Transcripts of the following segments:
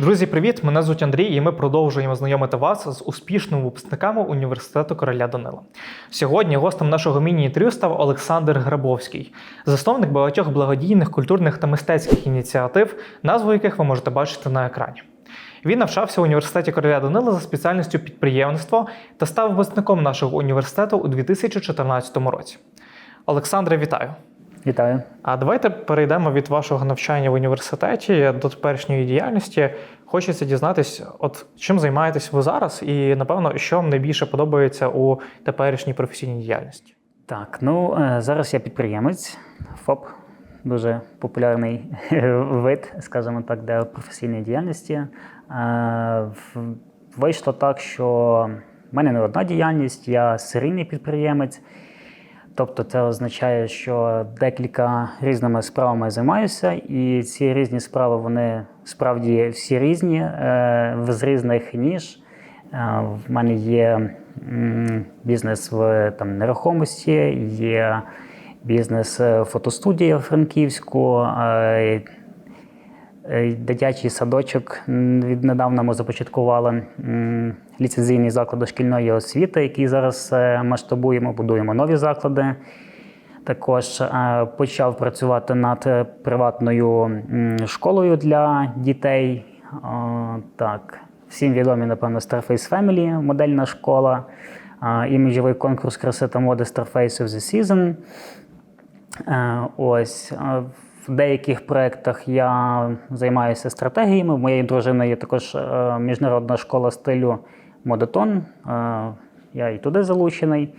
Друзі, привіт! Мене звуть Андрій, і ми продовжуємо знайомити вас з успішними випускниками університету короля Данила. Сьогодні гостем нашого міні-інтерв'ю став Олександр Грабовський, засновник багатьох благодійних культурних та мистецьких ініціатив, назву яких ви можете бачити на екрані. Він навчався в університеті короля Данила за спеціальністю підприємництво та став випускником нашого університету у 2014 році. Олександре, вітаю! Вітаю. А давайте перейдемо від вашого навчання в університеті до теперішньої діяльності. Хочеться дізнатись, от чим займаєтесь ви зараз, і напевно, що вам найбільше подобається у теперішній професійній діяльності. Так, ну е, зараз я підприємець, ФОП, дуже популярний вид, скажімо так, для професійної діяльності. Е, Вийшло так, що в мене не одна діяльність, я серійний підприємець. Тобто це означає, що декілька різними справами займаюся, і ці різні справи вони справді всі різні, е, з різних ніж. Е, В мене є бізнес в там, нерухомості, є бізнес е, фотостудія в Франківську, Дитячий садочок віднедавна ми започаткували м, ліцензійний заклад дошкільної освіти, який зараз е, масштабуємо, будуємо нові заклади. Також е, почав працювати над е, приватною школою для дітей. Так, всім відомі, напевно, Starface Family, модельна школа, е, іміджовий конкурс краси та моди Starface of the Season. Е, Ось е, в деяких проєктах я займаюся стратегіями. В моєї дружини є також е, міжнародна школа стилю Модетон. Я і туди залучений.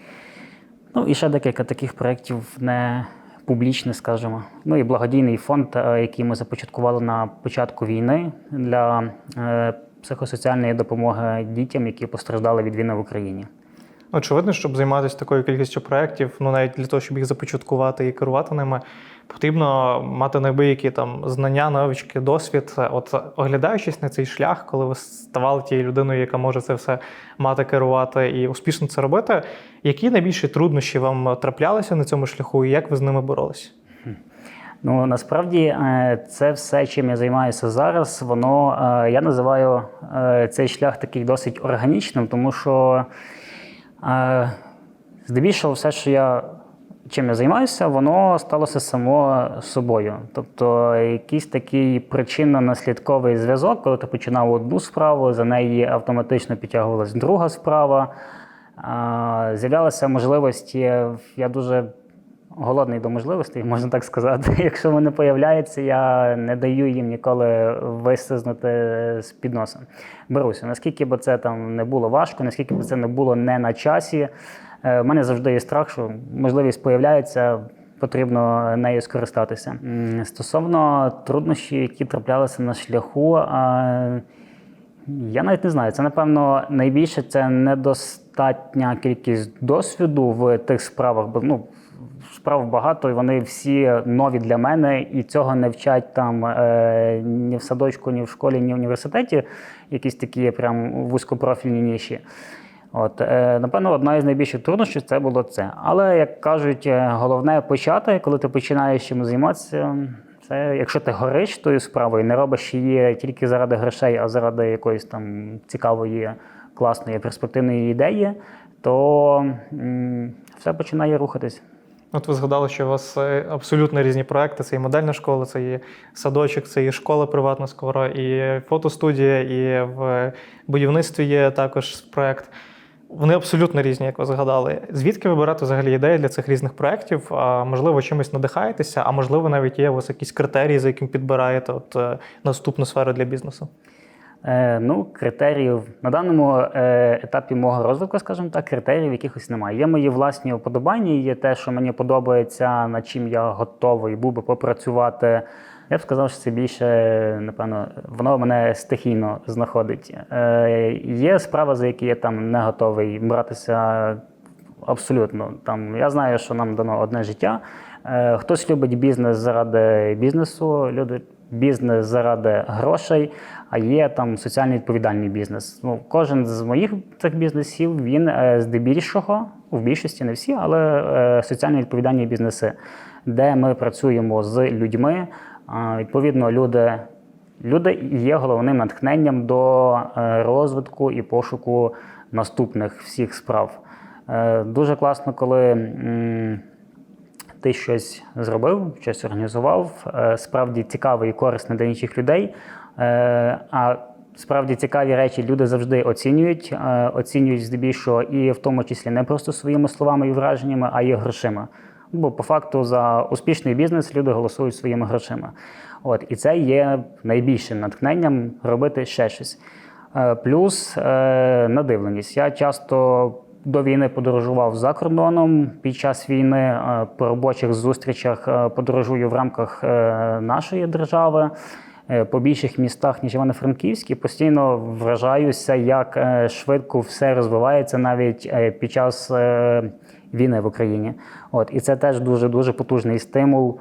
Ну і ще декілька таких проєктів не публічних, скажімо. Ну і благодійний фонд, е, який ми започаткували на початку війни для е, психосоціальної допомоги дітям, які постраждали від війни в Україні. Очевидно, щоб займатися такою кількістю проєктів, ну навіть для того, щоб їх започаткувати і керувати ними, потрібно мати неабиякі там знання, навички, досвід. От оглядаючись на цей шлях, коли ви ставали тією людиною, яка може це все мати, керувати і успішно це робити, які найбільші труднощі вам траплялися на цьому шляху, і як ви з ними боролися? Ну насправді е, це все, чим я займаюся зараз, воно е, я називаю е, цей шлях такий досить органічним, тому що здебільшого все, що я чим я займаюся, воно сталося само собою. Тобто якийсь такий причинно-наслідковий зв'язок, коли ти починав одну справу, за неї автоматично підтягувалась друга справа. З'являлися можливості, я дуже голодний до можливостей, можна так сказати. Якщо вони появляються, я не даю їм ніколи вислизнути з під носа. Беруся. Наскільки б це там не було важко, наскільки б це не було не на часі. е, В мене завжди є страх, що можливість появляється. Потрібно нею скористатися. Стосовно труднощів, які траплялися на шляху, я навіть не знаю. Це, напевно, найбільше це недостатня кількість досвіду в тих справах. Бо ну, справ багато, і вони всі нові для мене, і цього не вчать там е, ні в садочку, ні в школі, ні в університеті. Якісь такі прям вузькопрофільні ніші. От, е, напевно, одна із найбільших труднощів це було це. Але як кажуть, е, головне почати, коли ти починаєш чимось займатися. Це якщо ти гориш тою справою, не робиш її тільки заради грошей, а заради якоїсь там цікавої, класної, перспективної ідеї, то м, все починає рухатись. От ви згадали, що у вас е, абсолютно різні проекти. Це і модельна школа, це і садочок, це і школа приватна скоро, і фотостудія, і в будівництві є також проект. Вони абсолютно різні, як ви згадали. Звідки ви берете взагалі ідеї для цих різних проєктів? А, можливо, чимось надихаєтеся, а можливо, навіть є у вас якісь критерії, за яким підбираєте от, е, наступну сферу для бізнесу? Е, ну, критеріїв на даному е, етапі мого розвитку, скажімо так, критеріїв якихось немає. Є мої власні вподобання, є те, що мені подобається, над чим я готовий був би попрацювати. Я б сказав, що це більше, напевно, воно мене стихійно знаходить. Е, є справа, за які я там не готовий братися абсолютно. Там, я знаю, що нам дано одне життя. Хтось любить бізнес заради бізнесу, люди бізнес заради грошей, а є там соціально відповідальний бізнес. Ну, кожен з моїх цих бізнесів він е, здебільшого, в більшості не всі, але е, соціально відповідальні бізнеси, де ми працюємо з людьми. Відповідно, люди люди є головним натхненням до е, розвитку і пошуку наступних всіх справ. Дуже класно, коли ти щось зробив, щось організував, е, справді цікаве і корисне для інших людей. Е, А справді цікаві речі люди завжди оцінюють, е, оцінюють здебільшого і в тому числі не просто своїми словами і враженнями, а й грошима. Бо по факту за успішний бізнес люди голосують своїми грошима. От, і це є найбільшим натхненням робити ще щось. Плюс надивленість. Я часто до війни подорожував за кордоном. Під час війни е, по робочих зустрічах е, подорожую в рамках е, нашої держави. По більших містах, ніж Івано-Франківський, постійно вражаюся, як швидко все розвивається навіть під час війни в Україні. От і це теж дуже дуже потужний стимул.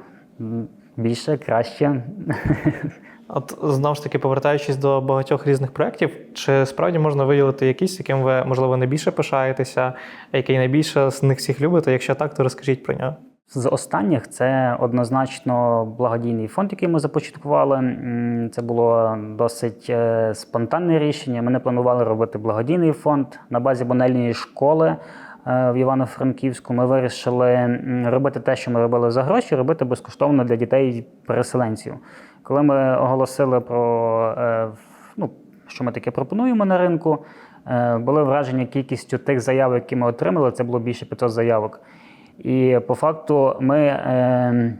Більше, краще. От знову ж таки, повертаючись до багатьох різних проєктів, чи справді можна виділити якийсь, яким ви, можливо, найбільше пишаєтеся, який найбільше з них всіх любите? Якщо так, то розкажіть про нього. З останніх це однозначно благодійний фонд, який ми започаткували. Це було досить е, спонтанне рішення. Ми не планували робити благодійний фонд на базі Бонельної школи. е, В Івано-Франківську ми вирішили робити те, що ми робили за гроші, робити безкоштовно для дітей-переселенців. Коли ми оголосили про е, ну, що ми таке пропонуємо на ринку, е, були вражені кількістю тих заяв, які ми отримали. Це було більше 500 заявок. І по факту ми е,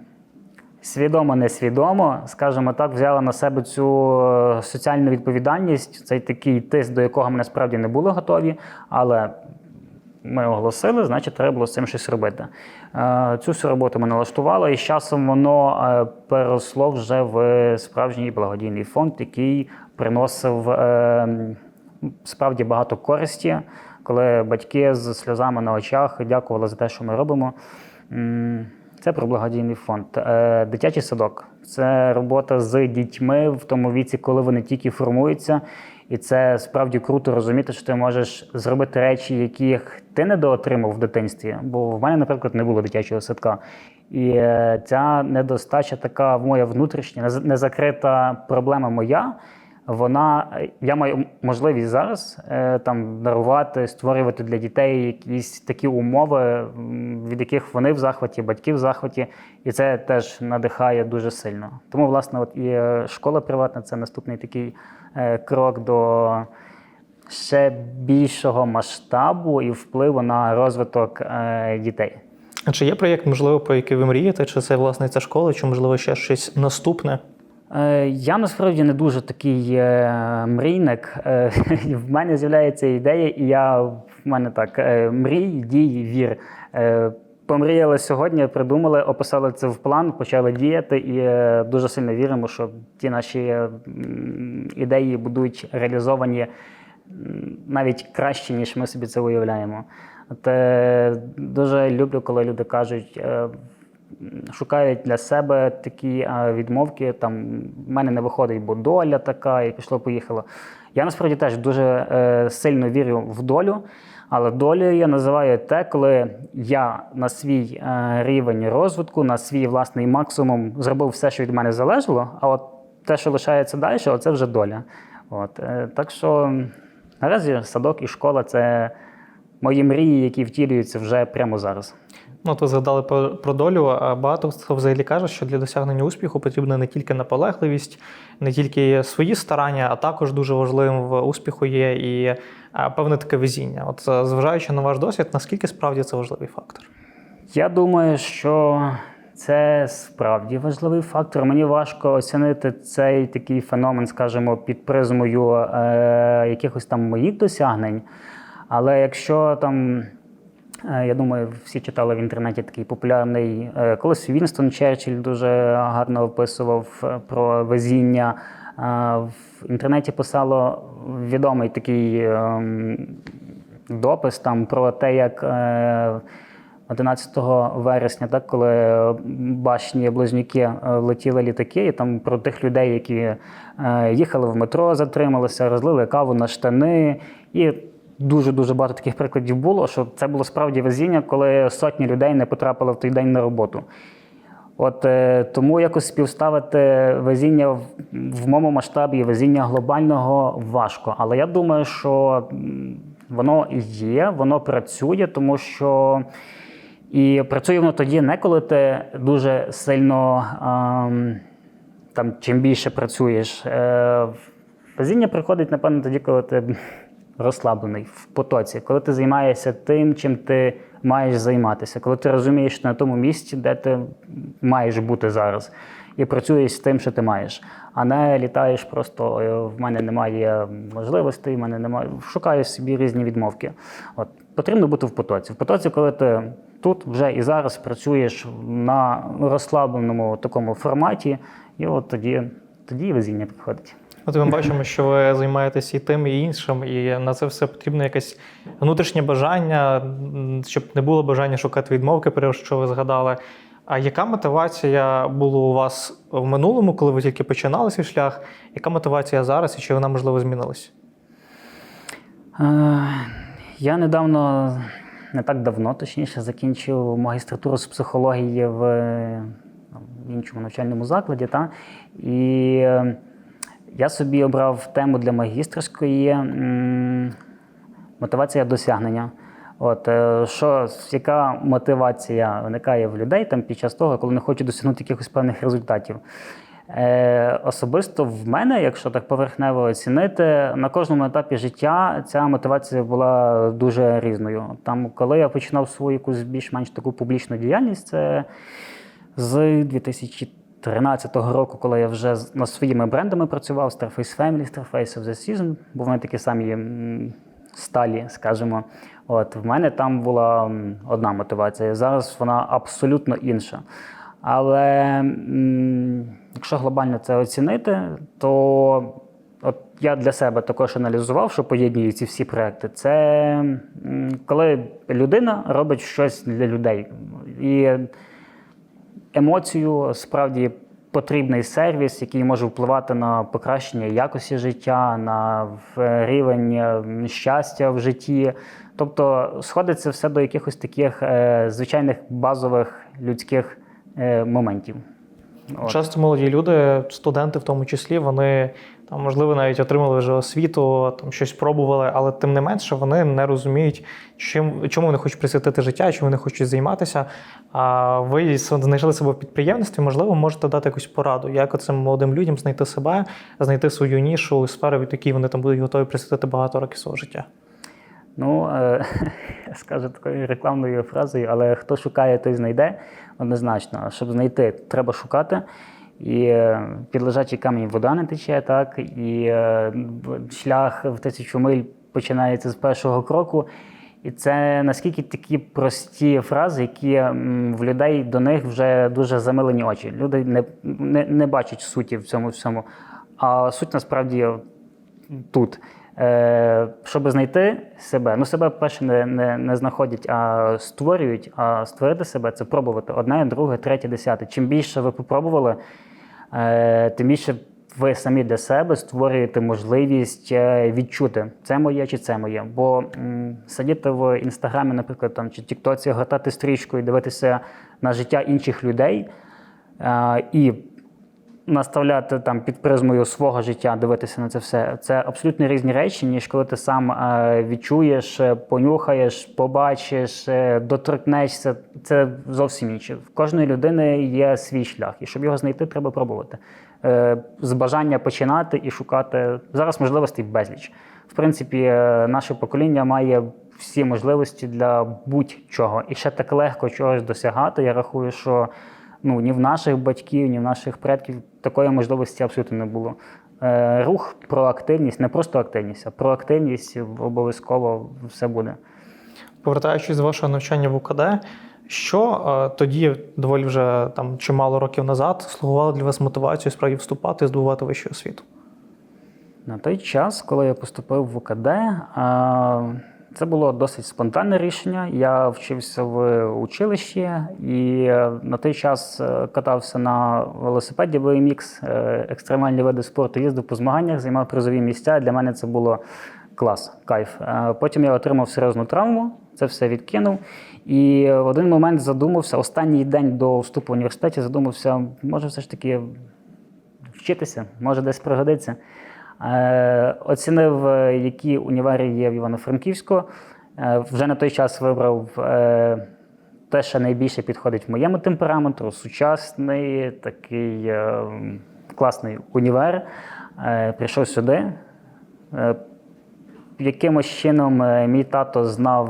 свідомо, несвідомо, скажімо так, взяли на себе цю е, соціальну відповідальність, цей такий тиск, до якого ми насправді не були готові, але ми оголосили, значить, треба було з цим щось робити. Е, Цю всю роботу ми налаштували, і з часом воно е, переросло вже в справжній благодійний фонд, який приносив е, справді багато користі, коли батьки з сльозами на очах дякували за те, що ми робимо. Це про благодійний фонд. Дитячий садок це робота з дітьми в тому віці, коли вони тільки формуються. І це справді круто розуміти, що ти можеш зробити речі, яких ти недоотримав в дитинстві. Бо в мене, наприклад, не було дитячого садка. І е, ця недостача, така моя внутрішня, нез- незакрита проблема моя. Вона я маю можливість зараз е, там дарувати, створювати для дітей якісь такі умови, від яких вони в захваті, батьки в захваті, і це теж надихає дуже сильно. Тому, власне, от і е, школа приватна це наступний такий е, крок до ще більшого масштабу і впливу на розвиток дітей. А чи є проєкт, можливо, про який ви мрієте? Чи це власне ця школа, чи можливо ще щось наступне? Е, Я насправді не дуже такий е, мрійник. Е, В мене з'являється ідея, і я в мене так мрій, дій, вір. Помріяли сьогодні, придумали, описали це в план, почали діяти, і дуже сильно віримо, що ті наші ідеї будуть реалізовані навіть краще, ніж ми собі це уявляємо. От, дуже люблю, коли люди кажуть. Шукають для себе такі відмовки. Там в мене не виходить, бо доля така, і пішло-поїхало. Я насправді теж дуже е, сильно вірю в долю, але долею я називаю те, коли я на свій е, рівень розвитку, на свій власний максимум зробив все, що від мене залежало, а от те, що лишається далі, це вже доля. От, е, так що наразі садок і школа це мої мрії, які втілюються вже прямо зараз. Ну, то згадали про, долю. А багато хто взагалі каже, що для досягнення успіху потрібна не тільки наполегливість, не тільки свої старання, а також дуже важливим в успіху є і певне таке везіння. От е, зважаючи на ваш досвід, наскільки справді це важливий фактор? Я думаю, що це справді важливий фактор. Мені важко оцінити цей такий феномен, скажімо, під призмою е, якихось там моїх досягнень. Але якщо там, я думаю, всі читали в інтернеті такий популярний, е, колись Вінстон Черчилль дуже гарно описував е, про везіння. Е, в інтернеті писало відомий такий ем, допис там про те, як. Е, 11 вересня, так, коли башні близнюки е, летіли літаки, і там про тих людей, які е, їхали в метро, затрималися, розлили каву на штани. І дуже дуже багато таких прикладів було, що це було справді везіння, коли сотні людей не потрапили в той день на роботу. От е, тому якось співставити везіння в, в моєму масштабі, везіння глобального важко. Але я думаю, що воно є, воно працює, тому що і працює воно тоді, не коли ти дуже сильно ем, там, чим більше працюєш. Е, везіння приходить, напевно, тоді, коли ти розслаблений в потоці, коли ти займаєшся тим, чим ти маєш займатися, коли ти розумієш на тому місці, де ти маєш бути зараз, і працюєш з тим, що ти маєш, а не літаєш просто «Е, в мене немає можливостей, в мене немає. Шукаєш собі різні відмовки. От потрібно бути в потоці. В потоці, коли ти тут вже і зараз працюєш на розслабленому такому форматі, і от тоді, тоді везіння приходить. От ми бачимо, що ви займаєтесь і тим, і іншим, і на це все потрібно якесь внутрішнє бажання, щоб не було бажання шукати відмовки, про що ви згадали. А яка мотивація була у вас в минулому, коли ви тільки починали свій шлях? Яка мотивація зараз і чи вона можливо змінилась? Е, Я недавно, не так давно, точніше, закінчив магістратуру з психології в, е, іншому навчальному закладі. Та? І е, я собі обрав тему для магістерської м, мотивація досягнення. От, е, що, яка мотивація виникає в людей там, під час того, коли вони хочуть досягнути якихось певних результатів? Е, особисто в мене, якщо так поверхнево оцінити, на кожному етапі життя ця мотивація була дуже різною. Там, коли я починав свою якусь більш-менш таку публічну діяльність, це з 2013 року, коли я вже над своїми брендами працював, Starface Family, Starface of the Season, бо вони такі самі сталі, скажімо. От, в мене там була одна мотивація. Зараз вона абсолютно інша. Але якщо глобально це оцінити, то от я для себе також аналізував, що поєднують ці всі проекти. Це коли людина робить щось для людей. І емоцію справді потрібний сервіс, який може впливати на покращення якості життя, на рівень е, щастя в житті. Тобто сходиться все до якихось таких е, звичайних базових людських е, моментів. От. Часто молоді люди, студенти в тому числі, вони там, можливо, навіть отримали вже освіту, там щось пробували, але тим не менше вони не розуміють, чим, чому вони хочуть присвятити життя, чим вони хочуть займатися. А ви знайшли себе в підприємництві, можливо, можете дати якусь пораду, як цим молодим людям знайти себе, знайти свою нішу, сферу, від якій вони там будуть готові присвятити багато років свого життя. Ну, е, скажу такою рекламною фразою, але хто шукає, той знайде однозначно. Щоб знайти, треба шукати. І е, під лежачий камінь вода не тече, так, і е, шлях в тисячу миль починається з першого кроку. І це наскільки такі прості фрази, які в людей до них вже дуже замилені очі. Люди не, не, не бачать суті в цьому всьому. А суть насправді тут. Е, щоб знайти себе, ну себе перше не, не, не знаходять, а створюють. А створити себе це пробувати одне, друге, третє, десяте. Чим більше ви попробували, тим більше ви самі для себе створюєте можливість е, відчути, це моє чи це моє. Бо сидіти в інстаграмі, наприклад, там чи Тіктоці, гатати стрічку і дивитися на життя інших людей. е, і наставляти там під призмою свого життя, дивитися на це все. Це абсолютно різні речі, ніж коли ти сам е, відчуєш, е, понюхаєш, побачиш, е, доторкнешся. Це зовсім інше. В кожної людини є свій шлях, і щоб його знайти, треба пробувати. З бажання починати і шукати зараз можливостей безліч. В принципі, наше покоління має всі можливості для будь-чого. І ще так легко чогось досягати. Я рахую, що ну, ні в наших батьків, ні в наших предків такої можливості абсолютно не було. Е, рух, проактивність, не просто активність, а проактивність обов'язково все буде. Повертаючись з вашого навчання в УКД, що е, тоді доволі вже там чимало років назад слугувало для вас мотивацією справді вступати і здобувати вищу освіту? На той час, коли я поступив в УКД, а, це було досить спонтанне рішення. Я вчився в училищі і е, на той час е, катався на велосипеді BMX, е, екстремальні види спорту, їздив по змаганнях, займав призові місця. Для мене це було клас, кайф. Потім я отримав серйозну травму, це все відкинув. І в один момент задумався, останній день до вступу в університеті задумався, може все ж таки вчитися, може десь пригодиться. Е, Оцінив, е, які універи є в Івано-Франківську. Е, Вже на той час вибрав те, що найбільше підходить моєму темпераменту, сучасний, такий класний універ. Прийшов сюди. Якимось чином мій тато знав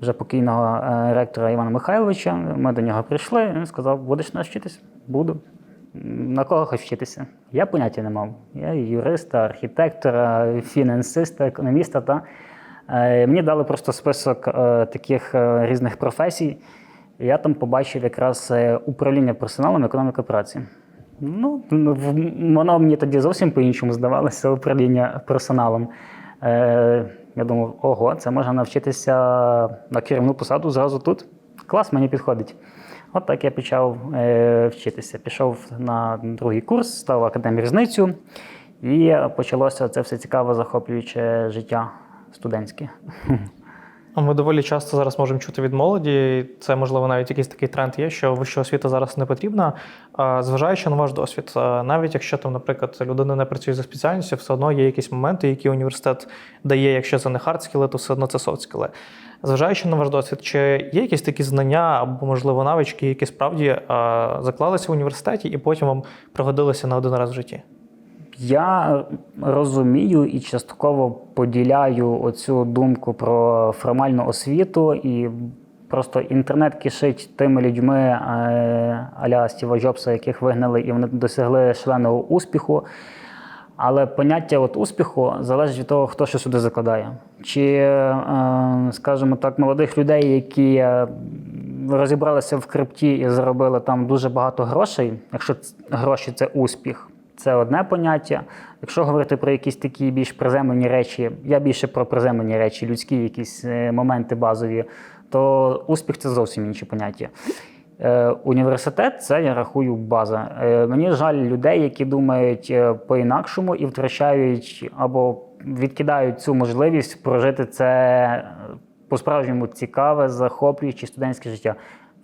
вже покійного ректора Івана Михайловича. Ми до нього прийшли. Він сказав: будеш нас вчитися? Буду. На кого хоч вчитися? Я поняття не мав. Я юриста, архітектора, фінансиста, економіста. Та. Е, Мені дали просто список е, таких е, різних професій. Я там побачив якраз управління персоналом, економіка праці. Ну, воно мені тоді зовсім по-іншому здавалося управління персоналом. Я думав, ого, це можна навчитися на керівну посаду зразу тут. Клас, мені підходить. От так я почав е, вчитися. Пішов на другий курс, став академію різницю, і почалося це все цікаве, захоплююче життя студентське. Ми доволі часто зараз можемо чути від молоді. Це можливо навіть якийсь такий тренд є, що вища освіта зараз не потрібна. Зважаючи на ваш досвід, навіть якщо там, наприклад, людина не працює за спеціальністю, все одно є якісь моменти, які університет дає, якщо це не хардскіли, то все одно це софтскіли. Зважаючи на ваш досвід, чи є якісь такі знання або, можливо, навички, які справді а, заклалися в університеті і потім вам пригодилися на один раз в житті? Я розумію і частково поділяю оцю думку про формальну освіту і просто інтернет кишить тими людьми е, аля Стіва Джобса, яких вигнали, і вони досягли шаленого успіху. Але поняття от успіху залежить від того, хто що сюди закладає. Чи, е, скажімо так, молодих людей, які е, розібралися в крипті і заробили там дуже багато грошей, якщо гроші це успіх, це одне поняття. Якщо говорити про якісь такі більш приземлені речі, я більше про приземлені речі, людські якісь е, моменти базові, то успіх це зовсім інші поняття. Е, Університет це я рахую база. Е, Мені жаль людей, які думають е, по-інакшому і втрачають або відкидають цю можливість прожити це по-справжньому цікаве, захоплююче студентське життя.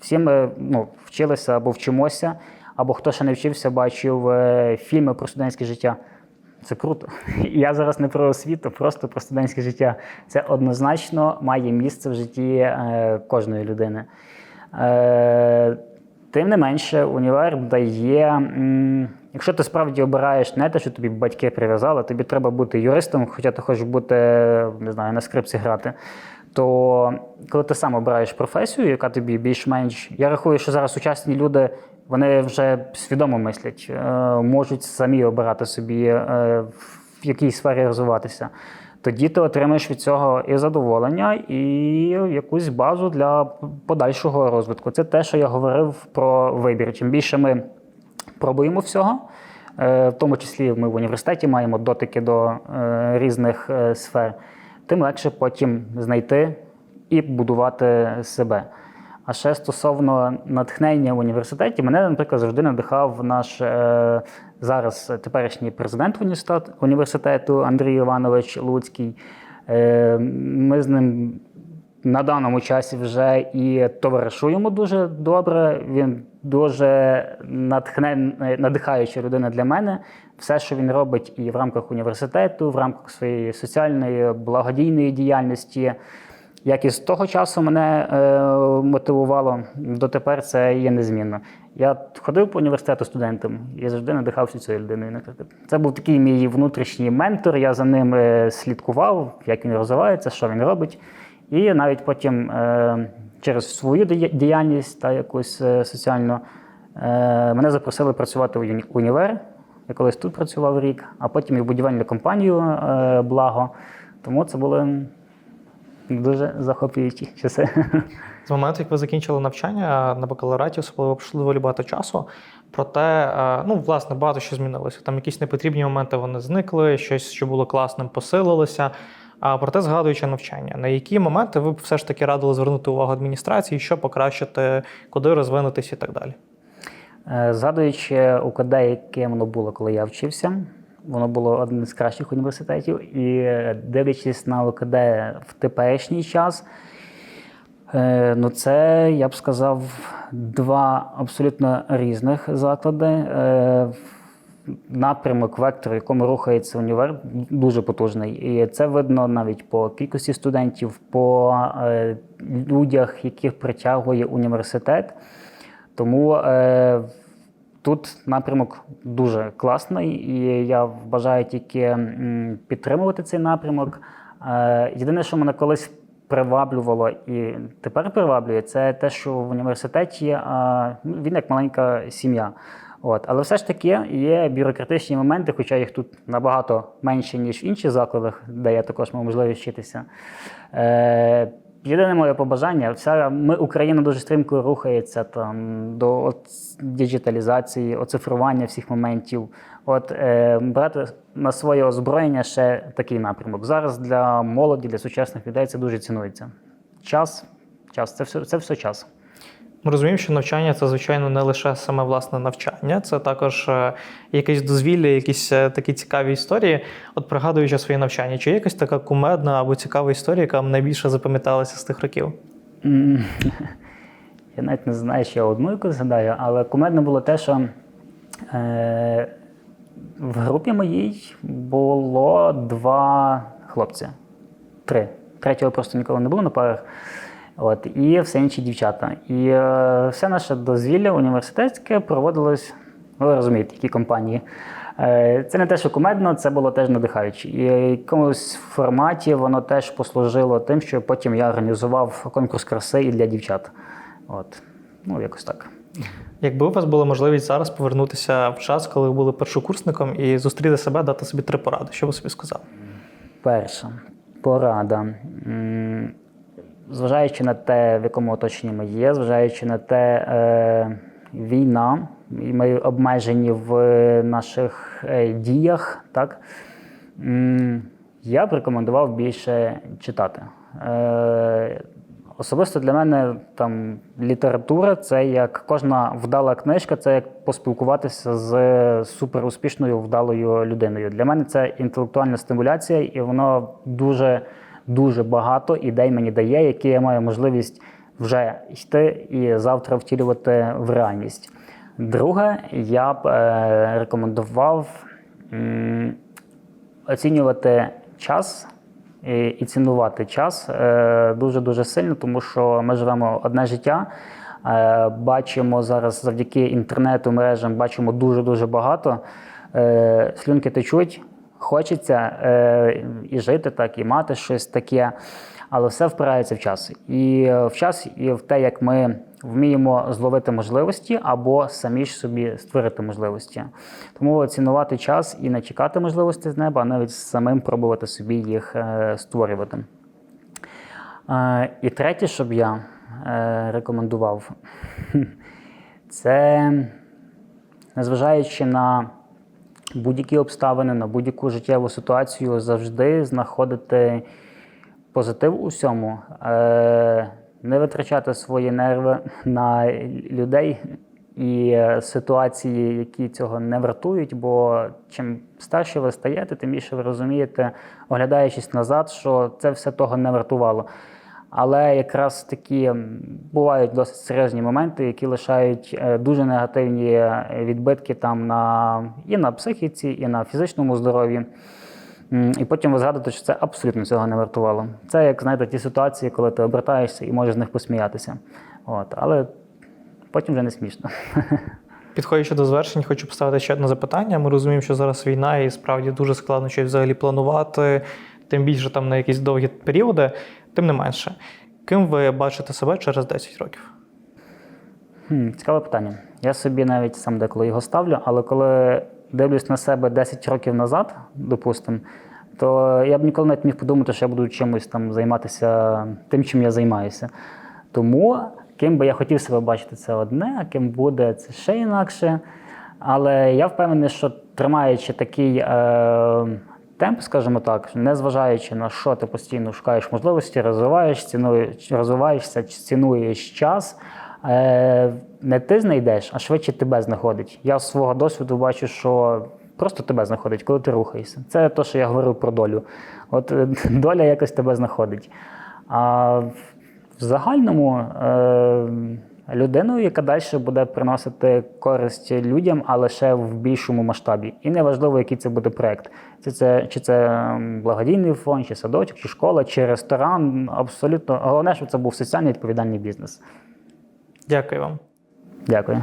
Всі ми ну, вчилися або вчимося, або хто ще не вчився, бачив фільми про студентське життя. Це круто. Я зараз не про освіту, просто про студентське життя. Це однозначно має місце в житті кожної людини. Е, Тим не менше, універ дає, якщо ти справді обираєш не те, що тобі батьки прив'язали, тобі треба бути юристом, хоча ти хочеш бути, не знаю, на скрипці грати. То коли ти сам обираєш професію, яка тобі більш-менш. Я рахую, що зараз сучасні люди вони вже свідомо мислять, е, можуть самі обирати собі, е, в якій сфері розвиватися. Тоді ти отримаєш від цього і задоволення, і якусь базу для подальшого розвитку. Це те, що я говорив про вибір. Чим більше ми пробуємо всього, е, в тому числі ми в університеті маємо дотики до е, різних е, сфер, тим легше потім знайти і будувати себе. А ще стосовно натхнення в університеті, мене, наприклад, завжди надихав наш е, зараз теперішній президент університету Андрій Іванович Луцький. Е, ми з ним на даному часі вже і товаришуємо дуже добре. Він дуже натхнен, надихаюча людина для мене. Все, що він робить і в рамках університету, в рамках своєї соціальної благодійної діяльності. Як і з того часу мене е, мотивувало, дотепер це є незмінно. Я ходив по університету студентом і завжди надихався цією людиною. Це був такий мій внутрішній ментор. Я за ним е, слідкував, як він розвивається, що він робить. І навіть потім е, через свою діяльність та якусь е, соціальну е, мене запросили працювати в уні- універ. Я колись тут працював рік, а потім і в будівельну компанію е, благо. Тому це були дуже захоплюючі часи. З моменту, як ви закінчили навчання на бакалавраті, особливо пройшло доволі багато часу. Проте, е, ну, власне, багато що змінилося. Там якісь непотрібні моменти вони зникли, щось, що було класним, посилилося. А проте, згадуючи навчання, на які моменти ви б все ж таки радили звернути увагу адміністрації, що покращити, куди розвинутися і так далі. Е, Згадуючи УКД, яке воно було, коли я вчився, Воно було одним з кращих університетів. І е, дивлячись на ОКД в теперішній час, е, ну це, я б сказав, два абсолютно різних заклади. Е, Напрямок, вектор, в якому рухається універ, дуже потужний. І це видно навіть по кількості студентів, по людях, яких притягує університет. Тому тут напрямок дуже класний, і я бажаю тільки підтримувати цей напрямок. Е, єдине, що мене колись приваблювало і тепер приваблює, це те, що в університеті е, ну, він як маленька сім'я. От. Але все ж таки є бюрократичні моменти, хоча їх тут набагато менше, ніж в інших закладах, де я також мав можливість вчитися. Е, Єдине моє побажання, вся ми Україна дуже стрімко рухається там до от, діджиталізації, оцифрування всіх моментів. От е, брати на своє озброєння ще такий напрямок. Зараз для молоді, для сучасних людей це дуже цінується. Час, час, це все, це все час. Ми розуміємо, що навчання це, звичайно, не лише саме власне навчання, це також е, якесь дозвілля, якісь е, такі цікаві історії. От пригадуючи своє навчання, чи є якась така кумедна або цікава історія, яка найбільше запам'яталася з тих років? Я навіть не знаю, що я одну якусь згадаю, але кумедно було те, що е, в групі моїй було два хлопці. Три. Третього просто ніколи не було на парах. От, і все інші дівчата. І е, все наше дозвілля університетське проводилось, ви розумієте, які компанії. Е, Це не те, що кумедно, це було теж надихаюче. І в якомусь форматі воно теж послужило тим, що потім я організував конкурс краси і для дівчат. От. Ну, якось так. Якби у вас була можливість зараз повернутися в час, коли ви були першокурсником, і зустріти себе, дати собі три поради, що ви собі сказали? Перша порада. Зважаючи на те, в якому оточенні ми є, зважаючи на те, е, війна, і ми обмежені в наших е, діях, так? Я б рекомендував більше читати. Е, Особисто для мене там література це як кожна вдала книжка, це як поспілкуватися з суперуспішною вдалою людиною. Для мене це інтелектуальна стимуляція, і воно дуже дуже багато ідей мені дає, які я маю можливість вже йти і завтра втілювати в реальність. Друге, я б е, рекомендував оцінювати час і, і цінувати час е, дуже дуже сильно, тому що ми живемо одне життя. Е, бачимо зараз завдяки інтернету, мережам, бачимо дуже дуже багато. Е, слюнки течуть, хочеться е, і жити так, і мати щось таке. Але все впирається в час. І е, в час, і в те, як ми вміємо зловити можливості або самі ж собі створити можливості. Тому цінувати час і не чекати можливості з неба, а навіть самим пробувати собі їх е, створювати. Е, І третє, щоб я е, рекомендував, це незважаючи на будь-які обставини, на будь-яку життєву ситуацію, завжди знаходити позитив у всьому, е, не витрачати свої нерви на людей і ситуації, які цього не вартують. Бо чим старше ви стаєте, тим більше ви розумієте, оглядаючись назад, що це все того не вартувало. Але якраз такі бувають досить серйозні моменти, які лишають е, дуже негативні е, відбитки там на і на психіці, і на фізичному здоров'ї. І потім ви згадуєте, що це абсолютно цього не вартувало. Це як знаєте, ті ситуації, коли ти обертаєшся і можеш з них посміятися. От, але потім вже не смішно. Підходячи до завершення, хочу поставити ще одне запитання. Ми розуміємо, що зараз війна і справді дуже складно щось взагалі планувати, тим більше там на якісь довгі періоди. Тим не менше, ким ви бачите себе через 10 років? Хм, цікаве питання. Я собі навіть сам деколи його ставлю, але коли дивлюсь на себе 10 років назад, допустимо, то я б ніколи навіть міг подумати, що я буду чимось там займатися тим, чим я займаюся. Тому ким би я хотів себе бачити, це одне, а ким буде це ще інакше. Але я впевнений, що тримаючи такий е, темп, скажімо так, незважаючи на що ти постійно шукаєш можливості, розвиваєш, цінуєш, розвиваєшся, цінуєш час. Е, не ти знайдеш, а швидше тебе знаходить. Я з свого досвіду бачу, що просто тебе знаходить, коли ти рухаєшся. Це те, що я говорив про долю. От е, доля якось тебе знаходить. А в загальному е, людину, яка далі буде приносити користь людям, а лише в більшому масштабі. І неважливо, який це буде проект. Чи це, чи це благодійний фонд, чи садочок, чи школа, чи ресторан. Абсолютно головне, щоб це був соціально відповідальний бізнес. Дякую вам. Дякую.